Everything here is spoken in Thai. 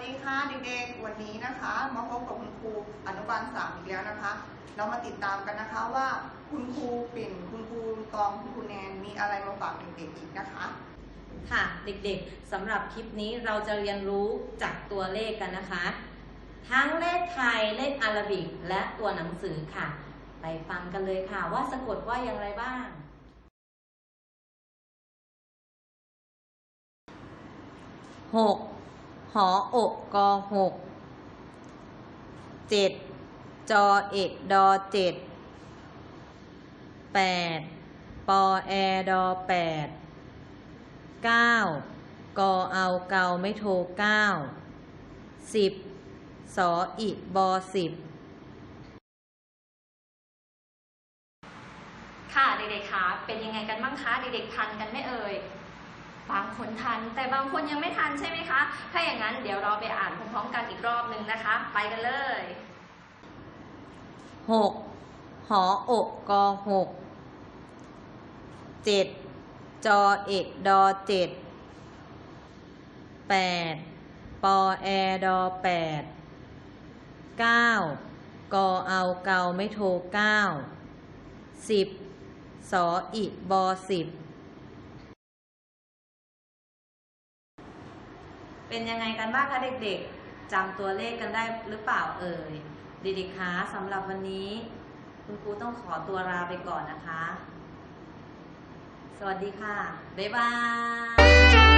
สดีค่ะเด็กๆ วันนี้นะคะ มาพบกับคุณครูอนุบาลสามอีกแล้วนะคะ เรามาติดตามกันนะคะว่าคุณครูปิ่นคุณครูตองคุณครูแนนมีอะไรมาฝากเด็กๆอีกนะคะ ค่ะเด็กๆสำหรับคลิปนี้เราจะเรียนรู้จากตัวเลขกันนะคะ ทั้งเลขไทยเลขอารบิก และตัวหนังสือค่ะ ไปฟังกันเลยค่ะว่าสะกดว่าอย่างไรบ้างหก หออกกอหกเจ็ดจอเอกดอเจ็ดแปดปอแอดอแปดเก้ากอเอาเกาไม่โทเก้าสิบสออิบอสิบค่ะเด็กๆคะเป็นยังไงกันบ้างคะเด็กๆทันกันไม่เอ่ย บางคนทัน แต่บางคนยังไม่ทันใช่ไหมคะ ถ้าอย่างนั้นเดี๋ยวเราไปอ่านพร้อมๆกันอีกรอบนึงนะคะ ไปกันเลย หกหออกกอหกเจ็ดจอเอกดอเจ็ดแปดปอแอดอแปดเก้ากอเอาเกาไม่โทเก้าสิบสออิบอสิบ เป็นยังไงกันบ้างคะเด็กๆจำตัวเลขกันได้หรือเปล่าเอ่ยเด็กๆคะสำหรับวันนี้ คุณครูต้องขอตัวลาไปก่อนนะคะ สวัสดีค่ะ บ๊ายบาย